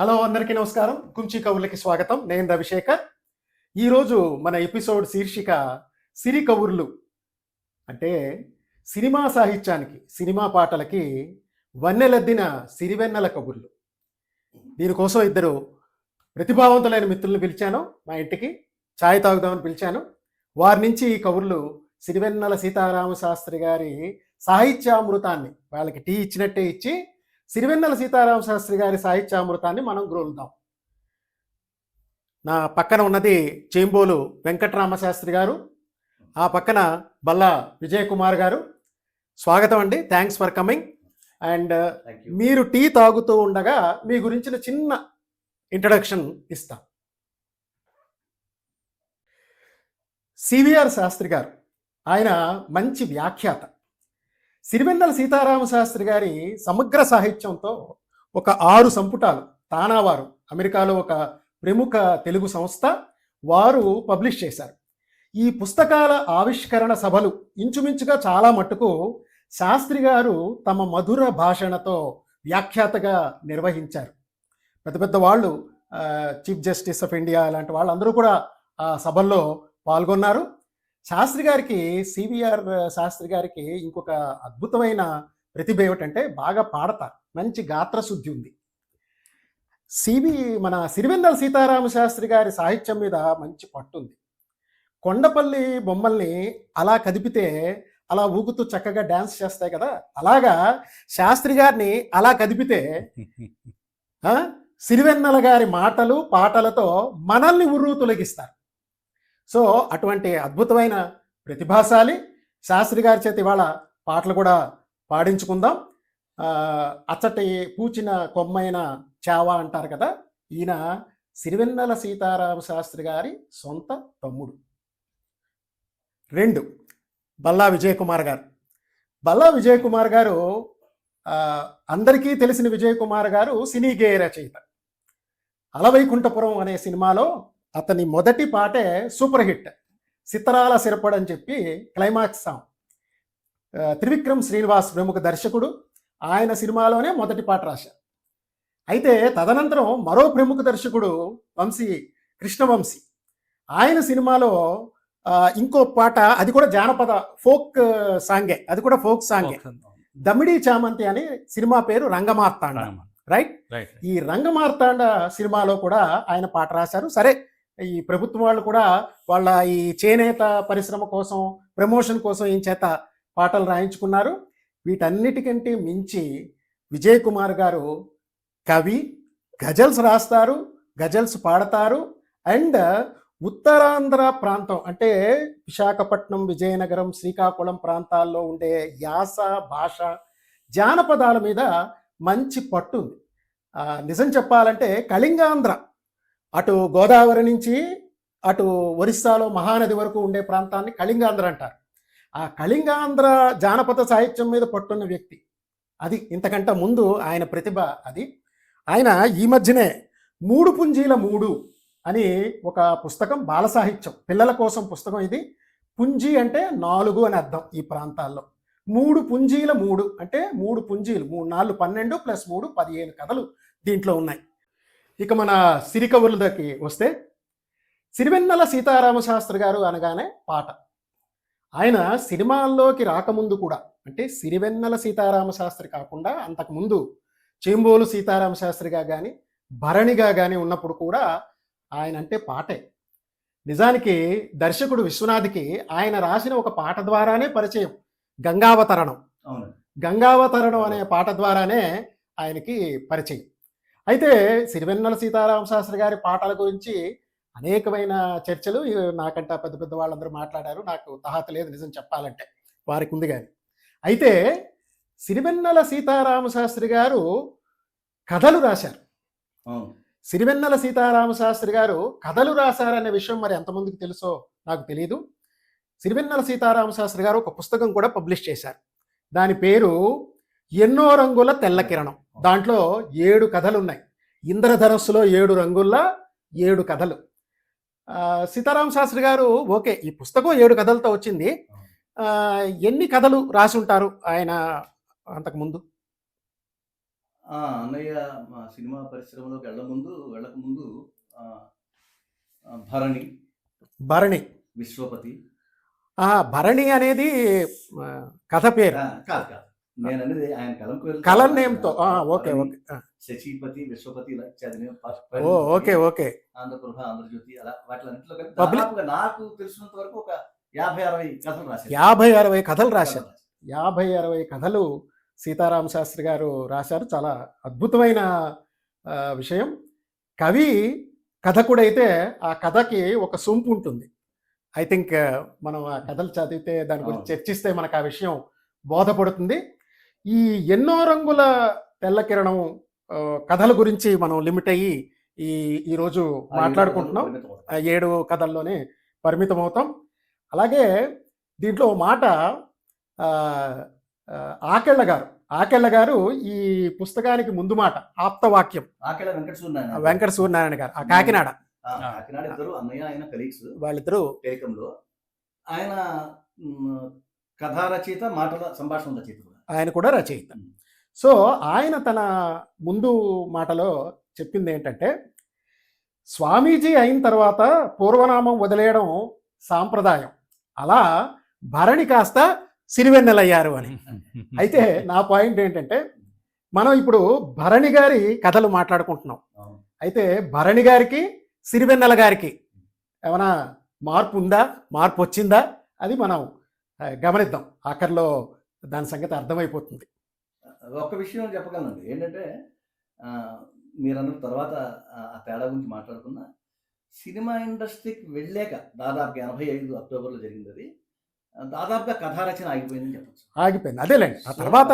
Hello అందరికీ నమస్కారం. కుంచి కవుర్లకి స్వాగతం. నేను రవిశేఖర్. ఈరోజు మన ఎపిసోడ్ శీర్షిక సిరి కవుర్లు అంటే సినిమా సాహిత్యానికి సినిమా పాటలకి వన్నెలద్దిన సిరివెన్నెల కబుర్లు. దీనికోసం ఇద్దరు ప్రతిభావంతులైన మిత్రులను పిలిచాను. మా ఇంటికి ఛాయ్ తాగుదామని పిలిచాను. వారి నుంచి ఈ కబుర్లు సిరివెన్నెల సీతారామ శాస్త్రి గారి సాహిత్యామృతాన్ని వాళ్ళకి టీ ఇచ్చినట్టే ఇచ్చి సిరివెన్నెల సీతారామ శాస్త్రి గారి సాహిత్యామృతాన్ని మనం గ్రోలుదాం నా పక్కన ఉన్నది చేంబోలు వెంకటరామ శాస్త్రి గారు ఆ పక్కన బల్లా విజయ్ కుమార్ గారు. స్వాగతం అండి థ్యాంక్స్ ఫర్ కమింగ్ అండ్ మీరు టీ తాగుతూ ఉండగా మీ గురించిన చిన్న ఇంట్రడక్షన్ ఇస్తాం. సివిఆర్ శాస్త్రి గారు ఆయన మంచి వ్యాఖ్యాత. సిరివెన్నెల సీతారామ శాస్త్రి గారి సమగ్ర సాహిత్యంతో ఒక ఆరు సంపుటాలు తానావారు అమెరికాలో ఒక ప్రముఖ తెలుగు సంస్థ వారు పబ్లిష్ చేశారు. ఈ పుస్తకాల ఆవిష్కరణ సభలు ఇంచుమించుగా చాలా మట్టుకు శాస్త్రి గారు తమ మధుర భాషణతో వ్యాఖ్యాతగా నిర్వహించారు. పెద్ద పెద్ద వాళ్ళు చీఫ్ జస్టిస్ ఆఫ్ ఇండియా లాంటి వాళ్ళందరూ కూడా ఆ సభల్లో పాల్గొన్నారు. శాస్త్రి గారికి సివిఆర్ శాస్త్రి గారికి ఇంకొక అద్భుతమైన ప్రతిభ ఏమిటంటే బాగా పాడతారు. మంచి గాత్రశుద్ధి ఉంది. సివి మన సిరివెన్నెల సీతారామ శాస్త్రి గారి సాహిత్యం మీద మంచి పట్టుంది కొండపల్లి బొమ్మల్ని అలా కదిపితే అలా ఊగుతూ చక్కగా డ్యాన్స్ చేస్తాయి కదా! అలాగా శాస్త్రి గారిని అలా కదిపితే ఆ, సిరివెన్నెల గారి మాటలు పాటలతో మనల్ని ఉర్రు తొలగిస్తారు సో అటువంటి అద్భుతమైన ప్రతిభాశాలి శాస్త్రి గారి చేతి ఇవాళ పాటలు కూడా పాడించుకుందాం. అచ్చటి పూచిన కొమ్మైన చావా అంటారు కదా ఈయన సిరివెన్నెల సీతారామ శాస్త్రి గారి సొంత తమ్ముడు. రెండు బల్లా విజయ్ కుమార్ గారు. బల్లా విజయ్ కుమార్ గారు అందరికీ తెలిసిన విజయ్ కుమార్ గారు సినీ గేయ రచయిత అలవైకుంఠపురం అనే సినిమాలో అతని మొదటి పాటే సూపర్ హిట్. సిత్తరాల సిరపడ్ అని చెప్పి క్లైమాక్స్ సాంగ్. త్రివిక్రమ్ శ్రీనివాస్ ప్రముఖ దర్శకుడు. ఆయన సినిమాలోనే మొదటి పాట రాశారు. అయితే తదనంతరం మరో ప్రముఖ దర్శకుడు వంశీ కృష్ణవంశీ. ఆయన సినిమాలో ఇంకో పాట అది కూడా జానపద ఫోక్ సాంగే. అది కూడా ఫోక్ సాంగే. దమిడి చామంతి అని సినిమా పేరు రంగమార్తాండ. రైట్. ఈ రంగమార్తాండ సినిమాలో కూడా ఆయన పాట రాశారు. సరే ఈ ప్రభుత్వం వాళ్ళు కూడా వాళ్ళ ఈ చేనేత పరిశ్రమ కోసం ప్రమోషన్ కోసం ఈయన చేత పాటలు రాయించుకున్నారు. వీటన్నిటికంటే మించి విజయ్ కుమార్ గారు కవి గజల్స్ రాస్తారు గజల్స్ పాడతారు అండ్ ఉత్తరాంధ్ర ప్రాంతం అంటే విశాఖపట్నం విజయనగరం శ్రీకాకుళం ప్రాంతాల్లో ఉండే యాస భాష జానపదాల మీద మంచి పట్టు ఉంది. నిజం చెప్పాలంటే కళింగాంధ్ర అటు గోదావరి నుంచి అటు ఒరిస్సాలో మహానది వరకు ఉండే ప్రాంతాన్ని కళింగాంధ్ర అంటారు. ఆ కళింగాంధ్ర జానపద సాహిత్యం మీద పట్టున్న వ్యక్తి. అది ఇంతకంటే ముందు ఆయన ప్రతిభ అది. ఆయన ఈ మధ్యనే మూడు పుంజీల మూడు అని ఒక పుస్తకం బాల సాహిత్యం పిల్లల కోసం పుస్తకం ఇది. పుంజీ అంటే నాలుగు అని అర్థం ఈ ప్రాంతాల్లో. మూడు పుంజీల మూడు అంటే మూడు పుంజీలు మూడు నాలుగు పన్నెండు ప్లస్ మూడు పదిహేను కథలు దీంట్లో ఉన్నాయి. ఇక మన సిరికవుల దగ్గరికి వస్తే సిరివెన్నెల సీతారామ శాస్త్రి గారు అనగానే పాట. ఆయన సినిమాల్లోకి రాకముందు కూడా అంటే సిరివెన్నెల సీతారామ శాస్త్రి కాకుండా అంతకుముందు చేంబోలు సీతారామ శాస్త్రిగా కానీ భరణిగా కానీ ఉన్నప్పుడు కూడా ఆయన అంటే పాటే. నిజానికి దర్శకుడు విశ్వనాథ్కి ఆయన రాసిన ఒక పాట ద్వారానే పరిచయం గంగావతరణం. గంగావతరణం అనే పాట ద్వారానే ఆయనకి పరిచయం. అయితే సిరివెన్నెల సీతారామ శాస్త్రి గారి పాటల గురించి అనేకమైన చర్చలు నాకంట పెద్ద పెద్ద వాళ్ళందరూ మాట్లాడారు. నాకు తహాత లేదు నిజం చెప్పాలంటే వారికి ఉంది కానీ. అయితే సిరివెన్నెల సీతారామ శాస్త్రి గారు కథలు రాశారు. సిరివెన్నెల సీతారామ శాస్త్రి గారు కథలు రాశారనే విషయం మరి ఎంతమందికి తెలుసో నాకు తెలియదు సిరివెన్నెల సీతారామ శాస్త్రి గారు ఒక పుస్తకం కూడా పబ్లిష్ చేశారు. దాని పేరు ఎన్నో రంగుల తెల్ల కిరణం. దాంట్లో ఏడు కథలు ఉన్నాయి ఇంద్రధనస్సులో ఏడు రంగుల్లో ఏడు కథలు. ఆ, సీతారామ శాస్త్రి గారు ఓకే ఈ పుస్తకం ఏడు కథలతో వచ్చింది. ఎన్ని కథలు రాసి ఉంటారు ఆయన అంతకుముందు? అన్నయ్య మా సినిమా పరిశ్రమలోకి వెళ్ళ ముందు వెళ్ళక ముందు ఆ, ఆ, భరణి. భరణి. విశ్వపతి. ఆ భరణి అనేది కథ పేరు. కాదు కాదు. నేను అనేది ఆయన కలం పేరు కలర్ నేమ్తో ఆ, ఓకే ఓకే శశిపతి విశ్వపతి ఇలా ఓకే ఓకే. ఆంధ్రప్రభ ఆంధ్రజ్యోతి అలా దాదాపుగా నాకు తెలిసినంత వరకు ఒక యాభై అరవై కథలు రాశాను యాభై అరవై కథలు రాశారు యాభై అరవై కథలు సీతారామ శాస్త్రి గారు రాశారు. చాలా అద్భుతమైన విషయం. కవి కథకుడైతే ఆ కథకి ఒక సొంపు ఉంటుంది. ఐ థింక్ మనం ఆ కథలు చదివితే దాని గురించి. చర్చిస్తే మనకు ఆ విషయం బోధపడుతుంది. ఈ ఎన్నో రంగుల తెల్ల కిరణం ఆ, కథల గురించి మనం లిమిట్ అయ్యి ఈ ఈరోజు మాట్లాడుకుంటున్నాం. ఏడు కథల్లోనే పరిమితం అవుతాం. అలాగే దీంట్లో మాట ఆకెళ్ళ గారు. ఆకెళ్ళ గారు ఈ పుస్తకానికి ముందు మాట ఆప్తవాక్యం. వెంకట సూర్యనారాయణ గారు. ఆ కాకినాడ. వాళ్ళిద్దరూ ఆయన కథా రచయిత మాటల సంభాషణ రచయిత ఆయన కూడా రచయిత. సో ఆయన తన ముందు మాటలో చెప్పింది ఏంటంటే స్వామీజీ అయిన తర్వాత పూర్వనామం వదిలేయడం సాంప్రదాయం. అలా భరణి కాస్త సిరివెన్నెలయ్యారు అని. అయితే నా పాయింట్ ఏంటంటే మనం ఇప్పుడు భరణి గారి కథలు మాట్లాడుకుంటున్నాం. అయితే భరణి గారికి సిరివెన్నెల గారికి ఏమైనా మార్పు ఉందా? మార్పు వచ్చిందా? అది మనం గమనిద్దాం. ఆఖరిలో దాని సంగతి అర్థమైపోతుంది. ఒక్క విషయం చెప్పగలనండి. ఏంటంటే ఆ, మీరు అన్న తర్వాత ఆ తేడా గురించి మాట్లాడుకున్నా సినిమా ఇండస్ట్రీకి వెళ్ళాక దాదాపుగా ఎనభై ఐదు అక్టోబర్లో జరిగింది అది దాదాపుగా కథా రచన ఆగిపోయిందని చెప్పచ్చు. ఆగిపోయింది. అదేలేండి. ఆ తర్వాత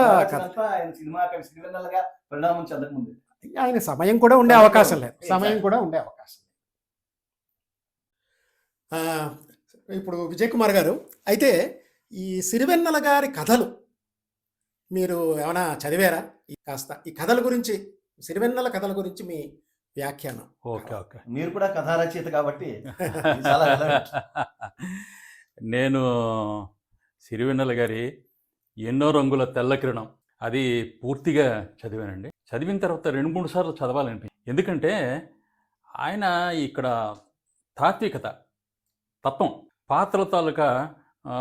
ఆయన సినిమా సిరివెన్నెలగా పరిణామం చెందకముందు. ఆయన సమయం కూడా ఉండే అవకాశం లేదు. సమయం కూడా ఉండే అవకాశం ఇప్పుడు విజయ్ కుమార్ గారు అయితే ఈ సిరివెన్నెల గారి కథలు మీరు ఏమైనా చదివారా? ఈ కాస్త ఈ కథల గురించి సిరివెన్నెల కథల గురించి మీ వ్యాఖ్యానం. Okay okay. మీరు కూడా కథా రచయిత కాబట్టి. నేను సిరివెన్నెల గారి ఎన్నో రంగుల తెల్ల కిరణం. అది పూర్తిగా చదివానండి. చదివిన తర్వాత రెండు మూడు సార్లు చదవాలనిపించింది ఎందుకంటే ఆయన ఇక్కడ తాత్వికత తత్వం పాత్ర తాలూకా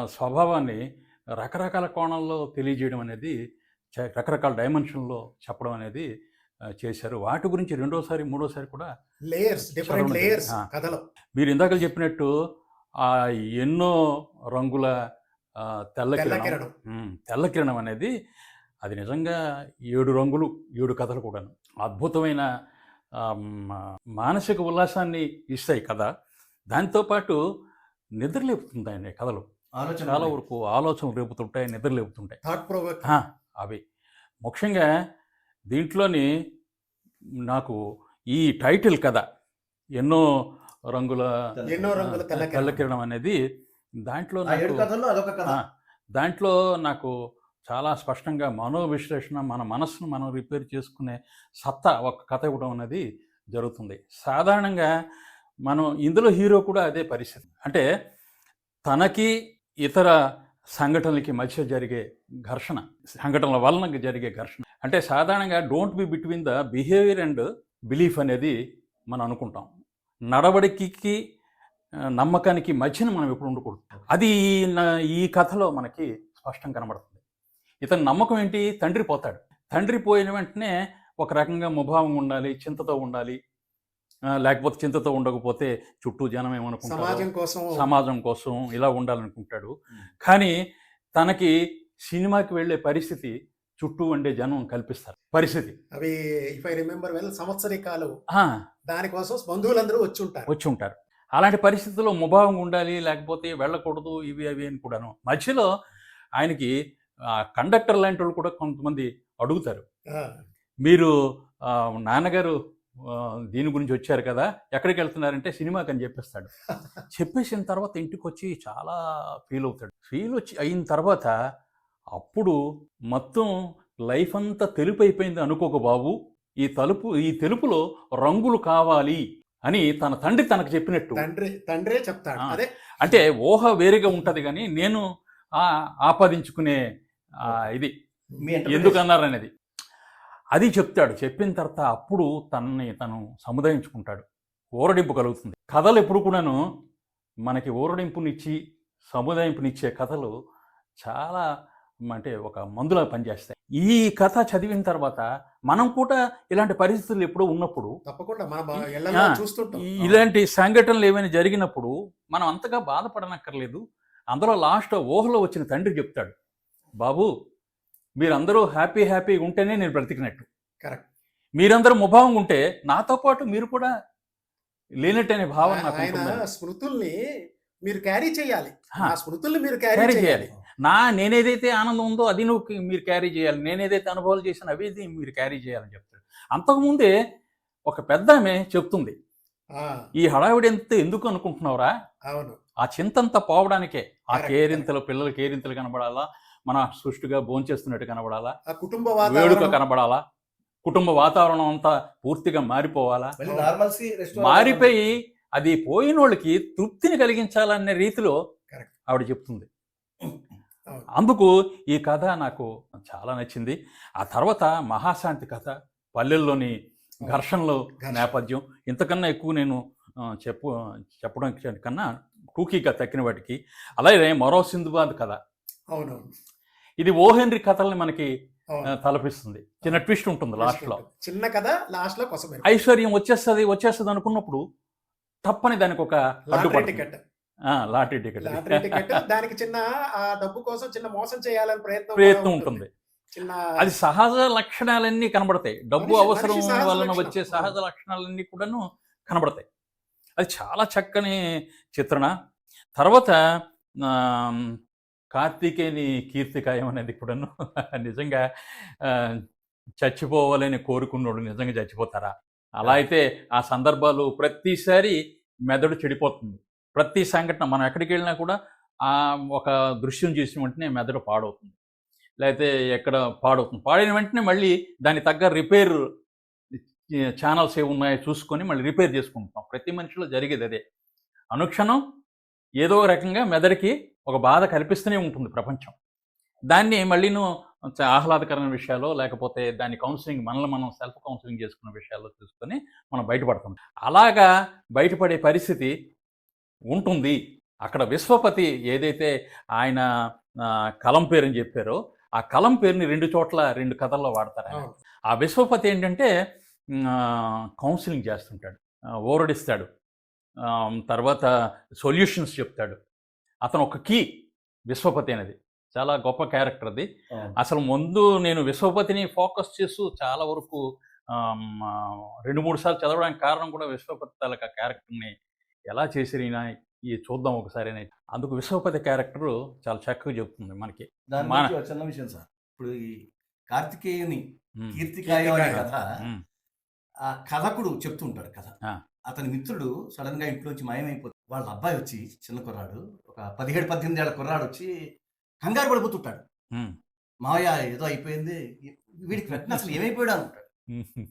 స్వభావాన్ని రకరకాల కోణంలో తెలియజేయడం అనేది రకరకాల డైమెన్షన్లో చెప్పడం అనేది చేశారు. వాటి గురించి రెండోసారి మూడోసారి కూడా లేయర్స్ డిఫరెంట్. లేయర్స్. కథలు. మీరు ఇందాక చెప్పినట్టు ఆ ఎన్నో రంగుల ఆ, తెల్ల తెల్ల కిరణం. తెల్ల అనేది అది నిజంగా ఏడు రంగులు ఏడు కథలు కూడాను. అద్భుతమైన మానసిక ఉల్లాసాన్ని ఇస్తాయి కథ. దాంతోపాటు నిద్రలేపుతుంది ఆయన కథలు. ఆలోచన చాలా వరకు ఆలోచనలు రేపుతుంటాయి నిద్ర లేపుతుంటాయి థాట్ ప్రొవోక్ అవి. ముఖ్యంగా దీంట్లోని నాకు ఈ టైటిల్ కథ ఎన్నో రంగుల ఎన్నో రంగుల తెల్ల తెల్ల కిరణం కిరణం అనేది దాంట్లో దాంట్లో నాకు చాలా స్పష్టంగా మనోవిశ్లేషణ మన మనస్సును మనం రిపేర్ చేసుకునే సత్తా ఒక కథ ఇవ్వడం అనేది జరుగుతుంది. సాధారణంగా మనం ఇందులో హీరో కూడా అదే పరిస్థితి. అంటే తనకి ఇతర సంఘటనలకి మధ్య జరిగే ఘర్షణ సంఘటనల వలన జరిగే ఘర్షణ. అంటే సాధారణంగా don't be between the behaviour and belief అనేది మనం అనుకుంటాం. నడవడికి నమ్మకానికి మధ్యన మనం ఎప్పుడు ఉండకూడదు అది ఈ ఈ కథలో మనకి స్పష్టం కనబడుతుంది. ఇతని నమ్మకం ఏంటి? తండ్రి పోతాడు. తండ్రి పోయిన వెంటనే ఒక రకంగా ముభావంగా ఉండాలి చింతతో ఉండాలి లేకపోతే చింతతో ఉండకపోతే చుట్టూ జనం ఏమనుకుంటారు? సమాజం కోసం సమాజం కోసం ఇలా ఉండాలనుకుంటాడు. కానీ తనకి సినిమాకి వెళ్ళే పరిస్థితి చుట్టూ ఉండే జనం కల్పిస్తారు. పరిస్థితి. అవి ఇఫ్ ఐ రిమెంబర్ వెల్ సంవత్సరికాలు దానికోసం బంధువులందరూ వచ్చి ఉంటారు వచ్చి ఉంటారు. అలాంటి పరిస్థితుల్లో ముభావం ఉండాలి లేకపోతే వెళ్ళకూడదు ఇవి అవి అని కూడాను. మధ్యలో ఆయనకి కండక్టర్ లాంటి వాళ్ళు కూడా కొంతమంది అడుగుతారు. మీరు నాన్నగారు దీని గురించి వచ్చారు కదా ఎక్కడికి వెళ్తున్నారంటే సినిమాకి అని చెప్పేస్తాడు. చెప్పేసిన తర్వాత ఇంటికి వచ్చి చాలా ఫీల్ అవుతాడు. ఫీల్ వచ్చి అయిన తర్వాత అప్పుడు మొత్తం లైఫ్ అంతా తెలుపు అయిపోయింది అనుకోక బాబు. ఈ తలుపు ఈ తెలుపులో రంగులు కావాలి అని తన తండ్రి తనకు చెప్పినట్టు. తండ్రి తండ్రే చెప్తాడు. అదే. అంటే ఊహ వేరేగా ఉంటది కానీ నేను ఆపాదించుకునే ఇది మీ interpretation. ఎందుకు అన్నారు అనేది అది చెప్తాడు. చెప్పిన తర్వాత అప్పుడు తనని తను సముదాయించుకుంటాడు. ఊరడింపు కలుగుతుంది. కథలు ఎప్పుడు కూడాను మనకి ఊరడింపునిచ్చి సముదాయింపునిచ్చే కథలు చాలా అంటే ఒక మందులా పనిచేస్తాయి. ఈ కథ చదివిన తర్వాత మనం కూడా ఇలాంటి పరిస్థితులు ఎప్పుడూ ఉన్నప్పుడు తప్పకుండా ఇలాంటి సంఘటనలు ఏమైనా జరిగినప్పుడు మనం అంతగా బాధపడనక్కర్లేదు. అందులో లాస్ట్ ఊహలో వచ్చిన తండ్రి చెప్తాడు. బాబు మీరందరూ హ్యాపీ హ్యాపీగా ఉంటేనే నేను బ్రతికినట్టు. కరెక్ట్. మీరందరూ ముభావంగా ఉంటే నాతో పాటు మీరు కూడా లేనట్టు అనే భావన నాకు. స్మృతుల్ని మీరు క్యారీ చేయాలి. ఆ స్మృతుల్ని మీరు క్యారీ చేయాలి. నా నేనేదైతే ఆనందం ఉందో అది నువ్వు మీరు క్యారీ చేయాలి. నేనేదైతే అనుభవాలు చేసిన అవి మీరు క్యారీ చేయాలని చెప్తాడు. అంతకుముందే ఒక పెద్ద ఆమె చెప్తుంది. ఈ హడావిడి ఎంత ఎందుకు అనుకుంటున్నావురా? అవును. ఆ చింతంతా పోవడానికే. ఆ కేరింతలు పిల్లలు కేరింతలు కనబడాలా? మన సుష్టుగా భోంచేస్తున్నట్టు కనబడాలా? కుటుంబ వేడుక కనబడాలా? కుటుంబ వాతావరణం అంతా పూర్తిగా మారిపోవాలా? మారిపోయి అది పోయిన వాళ్ళకి తృప్తిని కలిగించాలనే రీతిలో. ఆవిడ చెప్తుంది. అవును. అందుకు ఈ కథ నాకు చాలా నచ్చింది. ఆ తర్వాత మహాశాంతి కథ పల్లెల్లోని ఘర్షణలో ఘర్షణ. నేపథ్యం ఇంతకన్నా ఎక్కువ నేను చెప్పు చెప్పడం కన్నా టూకీగా తక్కిన వాటికి. అలాగే మరో సింధుబాద్ కథ. అవునవును. ఇది ఓ హెన్రీ కథల్ని మనకి తలపిస్తుంది. చిన్న ట్విస్ట్ ఉంటుంది లాస్ట్లో చిన్న కథ లాస్ట్లో కోసం ఐశ్వర్యం వచ్చేస్తుంది వచ్చేస్తుంది అనుకున్నప్పుడు తప్పని దానికి ఒక టికెట్. ఆ, లాటరీ టికెట్. Lottery ticket. దానికి చిన్న ఆ డబ్బు కోసం చిన్న మోసం చేయాలని ప్రయత్నం ప్రయత్నం ఉంటుంది. అది సహజ లక్షణాలన్నీ కనబడతాయి. డబ్బు అవసరం వలన. వచ్చే సహజ లక్షణాలన్నీ కూడాను కనబడతాయి. అది చాలా చక్కని చిత్రణ. తర్వాత ఆ, కార్తీకేని కీర్తికాయం అనేది నిజంగా చచ్చిపోవాలని కోరుకున్నోడు నిజంగా చచ్చిపోతారా? అలా అయితే ఆ సందర్భాలు ప్రతిసారి మెదడు చెడిపోతుంది. ప్రతి సంఘటన మనం ఎక్కడికి వెళ్ళినా కూడా ఆ ఒక దృశ్యం చూసిన వెంటనే మెదడు పాడవుతుంది. లేకపోతే ఎక్కడ పాడవుతుంది. పాడిన వెంటనే మళ్ళీ దానికి తగ్గ రిపేర్ ఛానల్స్ ఏ ఉన్నాయో చూసుకొని మళ్ళీ రిపేర్ చేసుకుంటాం. ప్రతి మనిషిలో జరిగేది అదే. అనుక్షణం ఏదో ఒక రకంగా మెదడుకి ఒక బాధ కల్పిస్తూనే ఉంటుంది ప్రపంచం. దాన్ని మళ్ళీను ఆహ్లాదకరమైన విషయాలు లేకపోతే దాని కౌన్సిలింగ్ మనల్ని మనం సెల్ఫ్ కౌన్సిలింగ్ చేసుకున్న విషయాల్లో చూసుకొని మనం బయటపడతాం. అలాగా బయటపడే పరిస్థితి ఉంటుంది. అక్కడ విశ్వపతి ఏదైతే ఆయన కలం పేరుని చెప్పారో ఆ కలం పేరుని రెండు చోట్ల రెండు కథల్లో వాడతారు. ఆ విశ్వపతి ఏంటంటే కౌన్సిలింగ్ చేస్తుంటాడు. ఓరడిస్తాడు. తర్వాత సొల్యూషన్స్ చెప్తాడు. అతను ఒక కీ విశ్వపతి అనేది. చాలా గొప్ప క్యారెక్టర్ అది. అసలు ముందు నేను విశ్వపతిని ఫోకస్ చేస్తూ చాలా వరకు రెండు మూడు సార్లు చదవడానికి కారణం కూడా విశ్వపతి తాలూకా క్యారెక్టర్ని ఎలా చేసిరు ఈయన ఈ చూద్దాం ఒకసారి అని. అందుకు విశ్వపతి క్యారెక్టర్ చాలా చక్కగా చెప్తుంది మనకి. చిన్న విషయం సార్. ఇప్పుడు ఈ కార్తికేయుని కీర్తికాయం. కథ ఆ కథకుడు చెప్తూ ఉంటాడు కథ. ఆ. అతని మిత్రుడు సడన్గా ఇంట్లోంచి మాయమైపోతే వాళ్ళ అబ్బాయి వచ్చి చిన్న కుర్రాడు ఒక పదిహేడు పద్దెనిమిది ఏళ్ళ కుర్రాడు వచ్చి కంగారు పడిపోతుంటాడు. మావయ్య ఏదో అయిపోయింది వీడికి వెంటనే అసలు ఏమైపోయాడు అనుకుంటాడు.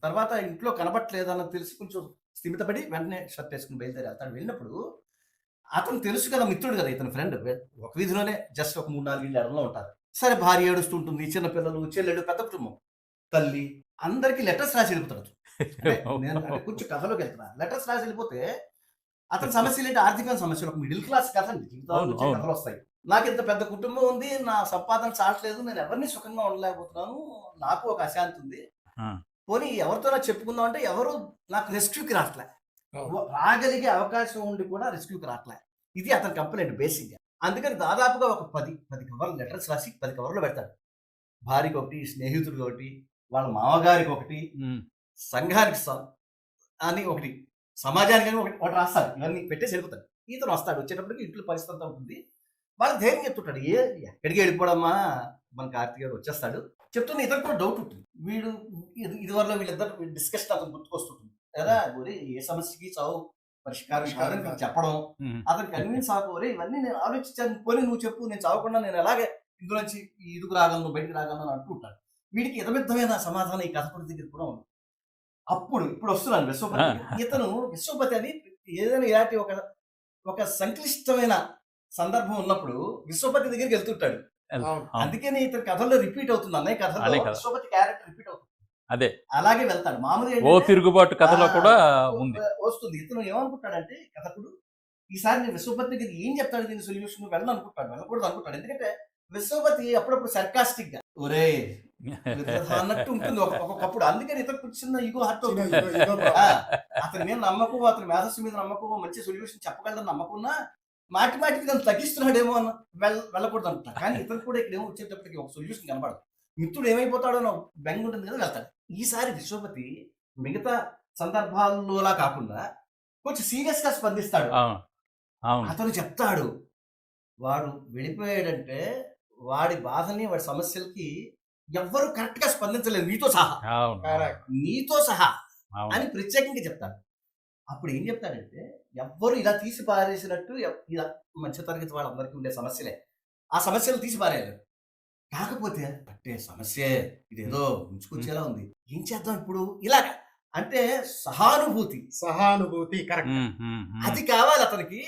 తర్వాత ఇంట్లో కనబట్టలేదన్నది తెలిసి కొంచెం స్థిమితపడి వెంటనే షర్ట్ వేసుకుని బయలుదేరి అతను వెళ్ళినప్పుడు అతను తెలుసు కదా మిత్రుడు కదా ఇతని ఫ్రెండ్. ఒక వీధిలోనే జస్ట్ ఒక మూడు నాలుగు ఇళ్ళు ఎడలో ఉంటారు. సరే భార్య ఏడుస్తుంటుంది చిన్న పిల్లలు చెల్లెళ్ళు పెద్ద కుటుంబం. తల్లి అందరికి లెటర్స్ రాసి వెళ్ళిపోతాడు అంటే నేను కొంచెం కథలోకి వెళ్తున్నా. లెటర్స్ రాసి వెళ్ళిపోతే అతని సమస్యలు ఏంటి? ఆర్థిక సమస్యలు. ఒక మిడిల్ క్లాస్ కథ అండి జీవితంలో. కథలు వస్తాయి. నాకు ఇంత పెద్ద కుటుంబం ఉంది నా సంపాదన చాలట్లేదు నేను ఎవరిని సుఖంగా ఉండలేకపోతున్నాను నాకు ఒక అశాంతి ఉంది. పోనీ ఎవరితో చెప్పుకుందాం అంటే ఎవరు నాకు రెస్క్యూకి రావట్లే. రాగలిగే అవకాశం ఉండి కూడా రెస్క్యూకి రావట్లే ఇది అతని కంప్లైంట్ బేసిక్గా అందుకని దాదాపుగా ఒక పది పది కవర్లు లెటర్స్ రాసి పది కవర్లు పెడతాడు. భార్యకి ఒకటి స్నేహితుడికి ఒకటి వాళ్ళ మామగారికి ఒకటి సంఘానికి అని ఒకటి సమాజానికి అని ఒకటి ఒకటి రాస్తాడు. ఇవన్నీ పెట్టేసి వెళ్ళిపోతాడు. ఈతను వస్తాడు. వచ్చేటప్పటికి ఇంట్లో పరిస్థితి అంతా ఉంటుంది. వాళ్ళకి ధైర్యం చెప్తుంటాడు ఏ ఎక్కడికి వెళ్ళిపోవడమ్మా మన కార్తీక్ గారు వచ్చేస్తాడు. చెప్తున్న ఇతను కూడా డౌట్ ఉంటుంది. వీడు ఇది ఇదివరలో వీళ్ళిద్దరు డిస్కషన్ అతను గుర్తుకొస్తుంటుంది. కదా ఒరే ఏ సమస్యకి చావు? పరిష్కారం కాదని చెప్పడం. అతను కన్విన్స్ అవ్వకపోరే ఇవన్నీ నేను ఆలోచించాను. పోనీ నువ్వు చెప్పు నేను చావకుండా నేను ఎలాగే ఇందులోంచి ఇదుకు రాగలను బయటికి రాగలను అని అంటూ ఉంటాడు. వీడికి ఇతమిద్దమైన సమాధానం ఈ కథకుడి దగ్గర కూడా ఉంది. అప్పుడు ఇప్పుడు వస్తున్నాను విశ్వపతి. ఇతను విశ్వపతి అని ఏదైనా ఇలాంటి ఒక ఒక సంక్లిష్టమైన సందర్భం ఉన్నప్పుడు విశ్వపతి దగ్గరికి వెళ్తుంటాడు. అందుకని ఇతని కథల్లో రిపీట్ అవుతుంది అన్నయ్య కథలో. విశ్వపతి క్యారెక్టర్ రిపీట్ అవుతుంది. అదే. అలాగే వెళ్తాడు. మామూలుగా ఓ తిరుగుబాటు కథలో కూడా ఉంది. వస్తుంది. ఇతను ఏమనుకుంటాడంటే కథకుడు ఈసారి నేను విశ్వపతి దగ్గర ఏం చెప్తాడు? దీని సొల్యూషన్ వెళ్ళను అనుకుంటాడు. వెళ్ళకూడదు అనుకుంటాడు. ఎందుకంటే విశ్వపతి అప్పుడప్పుడు సర్కాస్టిక్గా ఒరే అన్నట్టు ఉంటుంది ఒక- ఒక్కొక్కప్పుడు అందుకని ఇతను చిన్న ఈగో హర్ట్ అవుతుంది. ఇగో- ఇగో. అతని మీద నమ్మకం అతని మేధస్సు మీద నమ్మకం మంచి సొల్యూషన్ చెప్పగలదని నమ్మకున్నా మాటి మాటికి దాన్ని తగ్గిస్తున్నాడేమో అన్న వెళ్ళ వెళ్ళకూడదు అంటున్నా కానీ ఇతను కూడా ఇక్కడ ఏమో వచ్చేటప్పటికి ఒక సొల్యూషన్ కనబడదు. మిత్రుడు ఏమైపోతాడో బెంగ ఉంటుంది కదా వెళ్తాడు. ఈసారి విశ్వపతి మిగతా సందర్భాల్లోలా కాకుండా కొంచెం సీరియస్గా స్పందిస్తాడు. అవును. అవును. అతను చెప్తాడు. వాడు వెళ్ళిపోయాడంటే వాడి బాధని వాడి సమస్యలకి ఎవ్వరు కరెక్ట్గా స్పందించలేదు. నీతో సహా. నీతో సహా. అవును. అని ప్రత్యేకంగా చెప్తాడు అప్పుడు ఏం చెప్తాడంటే ఎవ్వరు ఇలా తీసి పారేసినట్టు ఇలా మధ్య తరగతి వాళ్ళందరికీ ఉండే సమస్యలే. ఆ సమస్యలు తీసి పారేయలేరు కాకపోతే పట్టే సమస్యే. ఇదేదో ఉంచుకొచ్చేలా ఉంది. ఏం చేద్దాం ఇప్పుడు? ఇలాగ. అంటే సహానుభూతి. సహానుభూతి కరెక్ట్ అది కావాలి అతనికి.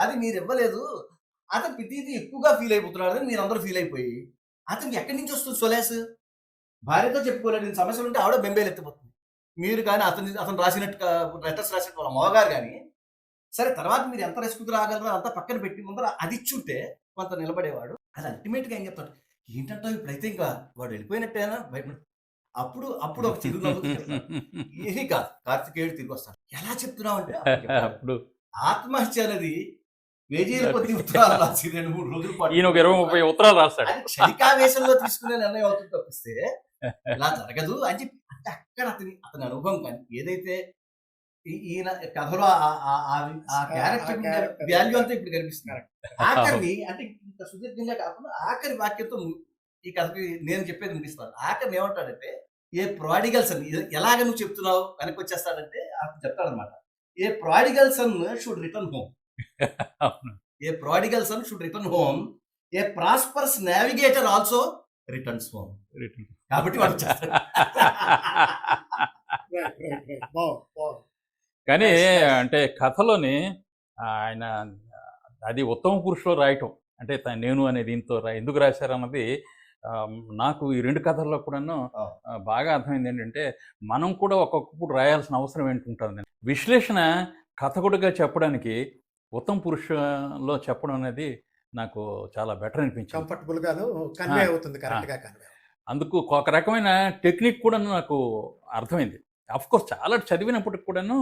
అది మీరు ఇవ్వలేదు. అతను ప్రతిదీ ఎక్కువగా ఫీల్ అయిపోతున్నాడు అని మీరు అందరూ ఫీల్ అయిపోయి. అతనికి ఎక్కడి నుంచి వస్తుంది సొలాస్? భార్యతో చెప్పుకోలేడు ఈ సమస్యలు ఉంటే ఆవిడ బెంబేలు ఎత్తిపోతుంది. మీరు కానీ అతని అతను రాసినట్టు లెటర్స్ రాసినట్టు వాళ్ళ మగగారు కానీ సరే తర్వాత మీరు ఎంత రెస్క్యూకి రాగలరో అంతా పక్కన పెట్టి ముందర అది ఇచ్చుంటే కొంత నిలబడేవాడు. అది అల్టిమేట్గా ఏం చెప్తాడు? ఏంటంటావు ఇప్పుడైతే ఇంకా వాడు వెళ్ళిపోయినట్టేనా భయపడి అప్పుడు అప్పుడు ఒక చిరు నవ్వుతూ చెప్తాడు. ఏమీ కాదు. కార్తికేయుడు తిరిగి వస్తాడు. ఎలా చెప్తున్నావు అంటే. అప్పుడు. ఆత్మహత్య అనేది కొద్ది ఉత్తరాలు రాసి రెండు మూడు రోజులు పాటు. ఈయన ఒక ఇరవై ముప్పై ఉత్తరాలు రాస్తాడు. క్షణికావేశంలో తీసుకునే నిర్ణయం అవుతుంది తప్పిస్తే ఇలా జరగదు అని చెప్పి అంటే అక్కడ అతని అతని అనుభవం కానీ ఏదైతే ఈయన కథలో ఆ- ఆ- ఆ- ఆ క్యారెక్టర్. వాల్యూ అంతా ఇప్పుడు కనిపిస్తుంది. ఆఖరిని అంటే ఇంత సుదీర్ఘంగా కాకుండా ఆఖరి వాక్యంతో ఈ కథకి నేను చెప్పేది ముగిస్తాను. ఆఖరిని ఏమంటాడంటే ఏ ప్రాడిగల్ సన్ ఎలాగ నువ్వు చెప్తున్నావు? వెనక్కి వచ్చేస్తాడంటే అతను చెప్తాడనమాట. A prodigal son should return home. A prodigal son should return home. A prosperous navigator also returns home. కాబట్టి వాడు కానీ అంటే కథలోని ఆయన అది ఉత్తమ పురుషులో రాయటం. అంటే నేను అనే దీంతో ఎందుకు రాశారన్నది నాకు ఈ రెండు కథల్లో కూడాను బాగా అర్థమైంది ఏంటంటే మనం కూడా ఒక్కొక్కప్పుడు రాయాల్సిన అవసరం ఏంటుంటుంది విశ్లేషణ కథకుడిగా చెప్పడానికి ఉత్తమ పురుషులో చెప్పడం అనేది నాకు చాలా బెటర్ అనిపించింది. కంఫర్టబుల్ గాను కన్వే. అవుతుంది కరెక్ట్గా కన్వే అందుకు ఒక రకమైన టెక్నిక్ కూడా నాకు అర్థమైంది. అఫ్ కోర్స్ చాలా చదివినప్పటికి కూడాను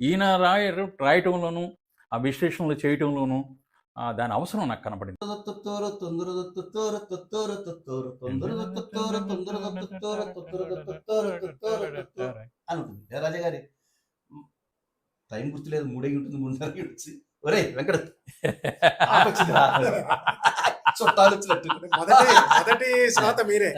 ఈయన రాయ రాయటంలోను ఆ విశ్లేషణలు చేయటంలోను ఆ, దాని అవసరం నాకు కనపడింది. తొత్తోరు తొందర తొత్తోరు తొత్తోరు తొత్తోరు తొందర తొత్తోరు తొందర తొత్తోరు తొత్తోరు తొత్తోరు తొత్తోరు తొత్తోరు అని ఉంటుంది. ఏ రాజా గారి టైం గుర్తులేదు మూడే ఉంటుంది మూడున్నర వచ్చి. ఒరే వెంకట. చుట్టాలు వచ్చినట్టు మొదటి మొదటి శ్రోత మీరే.